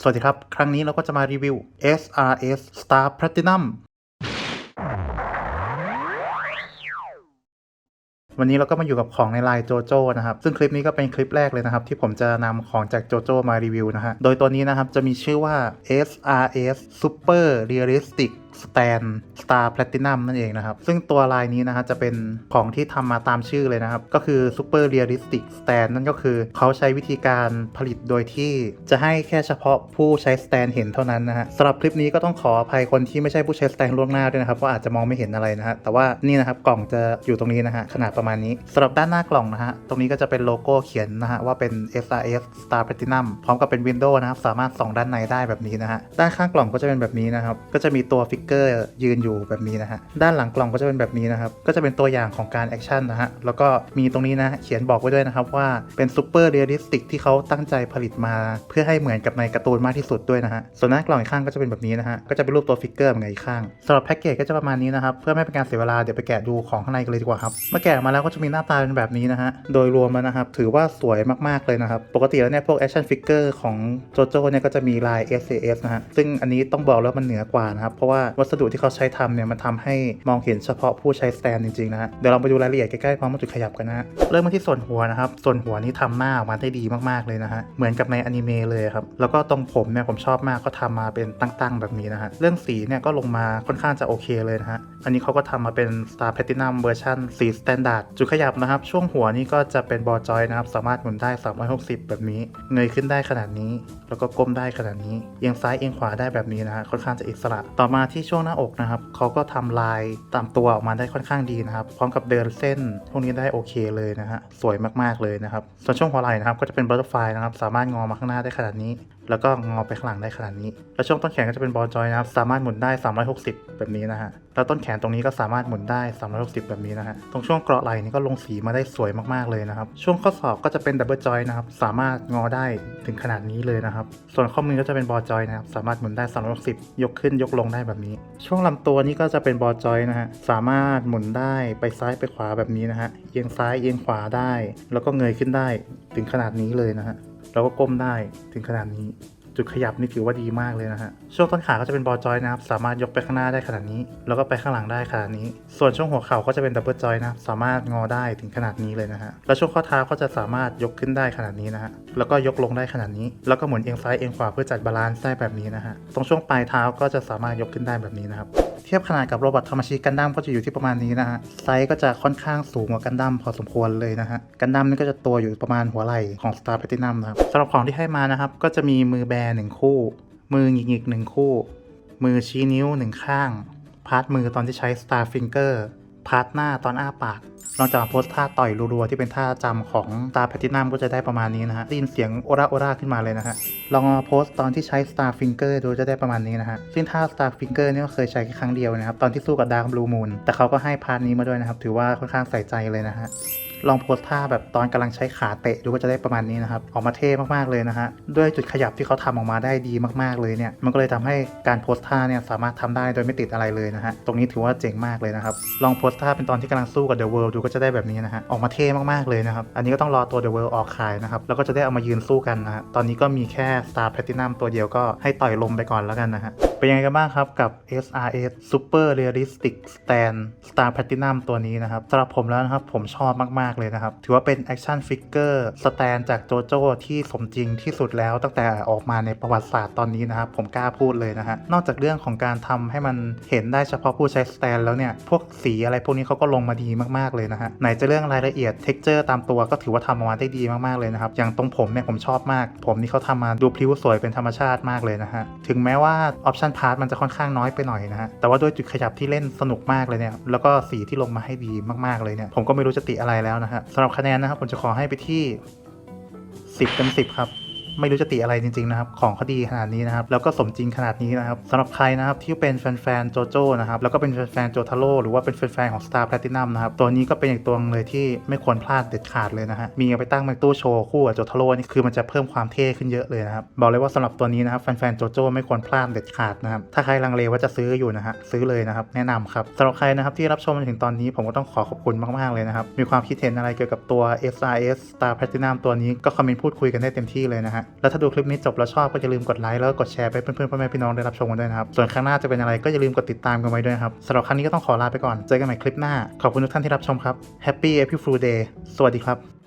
สวัสดีครับ ครั้งนี้เราก็จะมารีวิว SRS Star Platinum วันนี้เราก็มาอยู่กับของในไลน์โจโจ้นะครับ ซึ่งคลิปนี้ก็เป็นคลิปแรกเลยนะครับ ที่ผมจะนำของจากโจโจมารีวิวนะฮะ โดยตัวนี้นะครับจะมีชื่อว่า SRS Super Realistic Stand Star Platinum นั่นเองนะครับ ซึ่งตัวลายนี้นะฮะจะเป็นของที่ทำมาตามชื่อเลยนะครับ ก็คือ Super Realistic Stand นั่นก็คือเขาใช้วิธีการผลิตโดยที่จะให้แค่เฉพาะผู้ใช้ stand เห็นเท่านั้นนะฮะสำหรับคลิปนี้ก็ต้องขออภัยคนที่ไม่ใช่ผู้ใช้ stand ล่วงหน้าด้วยนะครับเพราะอาจจะมองไม่เห็นอะไรนะฮะแต่ว่านี่นะครับกล่องจะอยู่ตรงนี้นะฮะขนาดประมาณนี้สำหรับด้านหน้ากล่องนะฮะตรงนี้ก็จะเป็นโลโก้เขียนนะฮะว่าเป็น SRS Star Platinum พร้อมกับเป็น Windows นะครับสามารถส่องด้านในได้แบบนี้นะฮะด้านข้างกล่องก็จะเป็นแบบนี้นะครับก็จะมีตัวฟิกเกอร์ยืนอยู่แบบนี้นะฮะ ด้านหลังกล่องก็จะเป็นแบบนี้นะครับ ก็จะเป็นตัวอย่างของการแอคชั่นนะฮะ แล้วก็มีตรงนี้นะ เขียนบอกไว้ด้วยนะครับว่าเป็นซูเปอร์เรียลลิสติกที่เขาตั้งใจผลิตมา เพื่อให้เหมือนกับในการ์ตูนมากที่สุดด้วยนะฮะ ส่วนหน้ากล่องอีกข้างก็จะเป็นแบบนี้นะฮะ ก็จะเป็นรูปตัวฟิกเกอร์เหมือนกันอีกข้างสำหรับแพ็กเกจก็จะประมาณนี้นะครับ เพื่อไม่เป็นการเสียเวลาเดี๋ยวไปแกะดูของข้างในกันเลยดีกว่าครับ เมื่อแกะมาแล้วก็จะมีหน้าตาเป็นแบบนี้นะฮะ โดยรวมแล้วนะครับถือว่าสวยมากๆเลยนะครับ ปกติแล้วเนี่ยพวกแอคชั่นฟิกเกอร์ของโจโจ้เนี่ยก็จะมีลาย SAS นะฮะซึ่งอันนี้ต้องบอกแล้วมันเหนือกว่านะครับเพราะว่าวัสดุที่เขาใช้ทำเนี่ยมันทำให้มองเห็นเฉพาะผู้ใช้สแตนจริงๆนะฮะเดี๋ยวเราไปดูรายละเอียดใกล้ๆพร้อมกับจุดขยับกันนะฮะเริ่มมาที่ส่วนหัวนะครับส่วนหัวนี่ทำหน้าออกมาได้ดีมากๆเลยนะฮะเหมือนกับในอนิเมะเลยครับแล้วก็ตรงผมเนี่ยผมชอบมากก็ทำมาเป็นตั้งๆแบบนี้นะฮะเรื่องสีเนี่ยก็ลงมาค่อนข้างจะโอเคเลยนะฮะอันนี้เขาก็ทำมาเป็น Star Platinum เวอร์ชันสีสแตนดาร์ดจุดขยับนะครับช่วงหัวนี่ก็จะเป็นบอจอยนะครับสามารถหมุนได้ 360 แบบนี้ เงยขึ้นได้ขนาดนี้ แล้วก็ก้มได้ขนาดนี้เอียงซ้ายเอียงขวาได้แบบนี้นะฮะค่อนข้างจะอิสระ ต่อมาที่ช่วงหน้าอกนะครับเขาก็ทำลายตามตัวออกมาได้ค่อนข้างดีนะครับ พร้อมกับเดินเส้นพวกนี้ได้โอเคเลยนะฮะสวยมากๆเลยนะครับส่วนช่วงหัวไหล่นะครับก็จะเป็นบัตเตอร์ฟลายนะครับสามารถงอมาข้างหน้าได้ขนาดนี้แล้วก็งอไปข้างหลังได้ขนาดนี้ แล้วช่วงต้นแขนก็จะเป็นบอลจอยนะครับ สามารถหมุนได้ 360 แบบนี้นะฮะ แล้วต้นแขนตรงนี้ก็สามารถหมุนได้ 360 แบบนี้นะฮะ ตรงช่วงเกราะไหล่นี่ก็ลงสีมาได้สวยมากๆเลยนะครับ ช่วงข้อศอกก็จะเป็นดับเบิลจอยนะครับ สามารถงอได้ถึงขนาดนี้เลยนะครับ ส่วนข้อมือก็จะเป็นบอลจอยนะครับ สามารถหมุนได้ 360 ยกขึ้นยกลงได้แบบนี้ ช่วงลำตัวนี่ก็จะเป็นบอลจอยนะฮะ สามารถหมุนได้ไปซ้ายไปขวาแบบนี้นะฮะ เอียงซ้ายเอียงขวาได้ แล้วก็เงยขึ้นได้ถึงขนาดนี้เลยนะฮะ เราก็ก้มได้ถึงขนาดนี้ จุดขยับนี่ถือว่าดีมากเลยนะฮะ ช่วงต้นขาก็จะเป็นบอลจอยนะครับ สามารถยกไปข้างหน้าได้ขนาดนี้ แล้วก็ไปข้างหลังได้ขนาดนี้ ส่วนช่วงหัวเข่าก็จะเป็นดับเบิลจอยนะครับ สามารถงอได้ถึงขนาดนี้เลยนะฮะ แล้วช่วงข้อเท้าก็จะสามารถยกขึ้นได้ขนาดนี้นะฮะ แล้วก็ยกลงได้ขนาดนี้ แล้วก็หมุนเอียงซ้ายเอียงขวาเพื่อจัดบาลานซ์ได้แบบนี้นะฮะ ตรงช่วงปลายเท้าก็จะสามารถยกขึ้นได้แบบนี้นะครับเทียบขนาดกับโรบอทธรรมชิกันดั้มก็จะอยู่ที่ประมาณนี้นะฮะ ไซส์ก็จะค่อนข้างสูงกว่ากันดั้มพอสมควรเลยนะฮะ กันดั้มนี่ก็จะตัวอยู่ประมาณหัวไหล่ของ Star Platinum นะครับสำหรับของที่ให้มานะครับก็จะมีมือแบหนึ่งคู่ มือหงิกๆหนึ่งคู่ มือชี้นิ้วหนึ่งข้าง พาร์ทมือตอนที่ใช้ Star Finger พาร์ทหน้าตอนอ้าปากลองจากมาโพสท่าต่อยรัวๆที่เป็นท่าจำของ Star Platinum ก็จะได้ประมาณนี้นะฮะได้ยินเสียงโอราโอราขึ้นมาเลยนะฮะลองมาโพสตอนที่ใช้ Star Finger ดูจะได้ประมาณนี้นะฮะซึ่งท่า Star Finger เนี่ยก็เคยใช้แค่ครั้งเดียวนะครับ ตอนที่สู้กับ Dark Blue Moon แต่เขาก็ให้พาร์ทนี้มาด้วยนะครับ ถือว่าค่อนข้างใส่ใจเลยนะฮะ ลองโพสท่าแบบตอนกำลังใช้ขาเตะดูก็จะได้ประมาณนี้นะครับ ออกมาเท่มากๆเลยนะฮะ ด้วยจุดขยับที่เขาทำออกมาได้ดีมากๆเลยเนี่ย มันก็เลยทำให้การโพสท่าเนี่ยสามารถทำได้โดยไม่ติดอะไรเลยนะฮะ ตรงนี้ถือว่าเจ๋งมากเลยนะครับ ลองโพสท่าเป็นตอนที่กำลังสู้กับ The World ดูก็จะได้แบบนี้นะฮะ ออกมาเท่มากๆเลยนะครับ อันนี้ก็ต้องรอตัว The World ออกขายนะครับ แล้วก็จะได้เอามายืนสู้กันนะฮะ ตอนนี้ก็มีแค่ Star Platinum ตัวเดียวก็ให้ต่อยลมไปก่อนแล้วกันนะฮะ เป็นยังไงกันบ้างครับกับ SRS Super Realistic Stand Star Platinum ตัวนี้นะครับสำหรับผมแล้วนะครับผมชอบมากๆเลยนะครับ ถือว่าเป็น Action Figure Stand จากโจโจ้ที่สมจริงที่สุดแล้วตั้งแต่ออกมาในประวัติศาสตร์ตอนนี้นะครับ ผมกล้าพูดเลยนะฮะนอกจากเรื่องของการทำให้มันเห็นได้เฉพาะผู้ใช้ Stand แล้วเนี่ย พวกสีอะไรพวกนี้เขาก็ลงมาดีมากๆเลยนะฮะไหนจะเรื่องรายละเอียด Texture ตามตัวก็ถือว่าทำออกมาได้ดีมากๆเลยนะครับอย่างตรงผมเนี่ยผมชอบมาก ผมนี่เขาทำมาดูพลิ้วสวยเป็นธรรมชาติมากเลยนะฮะถึงแม้ว่าพาร์ทมันจะค่อนข้างน้อยไปหน่อยนะฮะ แต่ว่าด้วยจุดขยับที่เล่นสนุกมากเลยเนี่ย แล้วก็สีที่ลงมาให้ดีมากๆเลยเนี่ย ผมก็ไม่รู้จะติอะไรแล้วนะฮะสำหรับคะแนนนะครับผมจะขอให้ไปที่ 10เต็ม10 ครับ ไม่รู้จะติอะไรจริงๆนะครับของเขาดีขนาดนี้นะครับแล้วก็สมจริงขนาดนี้นะครับสำหรับใครนะครับที่เป็นแฟนๆโจโจ้นะครับแล้วก็เป็นแฟนๆโจทาโร่หรือว่าเป็นแฟนๆของ Star Platinum นะครับตัวนี้ก็เป็นอีกตัวนึงเลยที่ไม่ควรพลาดเด็ดขาดเลยนะฮะมีเอาไปตั้งในตู้โชว์คู่กับโจทาโร่นี่คือมันจะเพิ่มความเท่ขึ้นเยอะเลยนะครับบอกเลยว่าสำหรับตัวนี้นะครับแฟนๆโจโจ้ไม่ควรพลาดเด็ดขาดนะครับถ้าใครลังเลว่าจะซื้ออยู่นะฮะซื้อเลยนะครับแนะนำครับสำหรับใครนะครับที่รับชมมาถึงตอนนี้ผมก็ต้องขอขอบคุณมากๆเลยนะครับมีความคิดเห็นอะไรเกี่ยวกับตัว SRS Star Platinum ตัวนี้ก็คอมเมนต์พูดคุยกันได้เต็มที่เลยนะฮะแล้วถ้าดูคลิปนี้จบแล้วชอบก็อย่าลืมกดไลค์แล้วก็กดแชร์ไปเพื่อนๆพ่อแม่พี่น้องได้รับชมกันด้วยนะครับ ส่วนครั้งหน้าจะเป็นอะไรก็อย่าลืมกดติดตามกันไว้ด้วยครับสำหรับครั้งนี้ก็ต้องขอลาไปก่อน เจอกันใหม่คลิปหน้า ขอบคุณทุกท่านที่รับชมครับ Happy April Fool Day สวัสดีครับ